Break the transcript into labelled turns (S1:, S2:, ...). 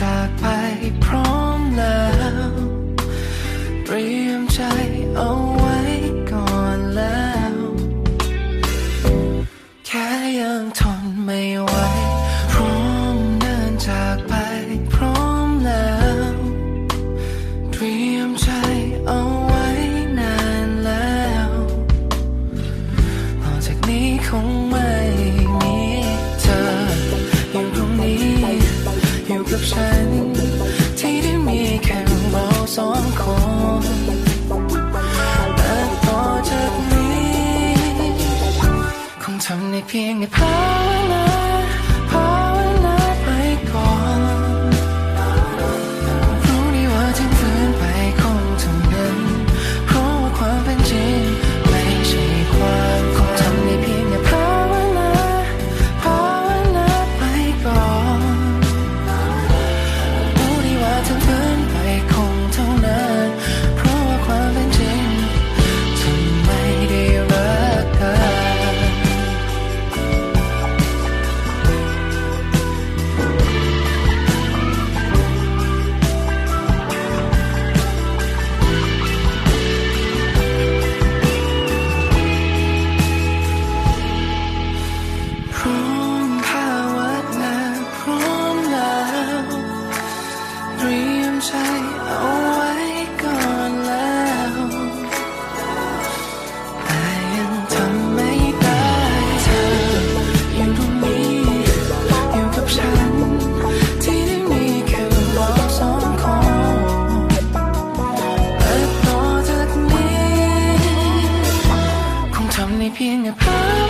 S1: จากไปพร้อมแล้ว เตรียมใจเอาไว้ ฉัน ที่ได้มีแค่เราสองคนแต่ต่อจากนี้ คงทำในเพียงในภาวนา เตรียมใจเอาไว้ก่อนแล้วแต่ยังทำไม่ได้เธออยู่ตรงนี้อยู่กับฉัน ที่ได้มีแค่เราสองคนและต่อจากนี้ คงทำในเพียงแค่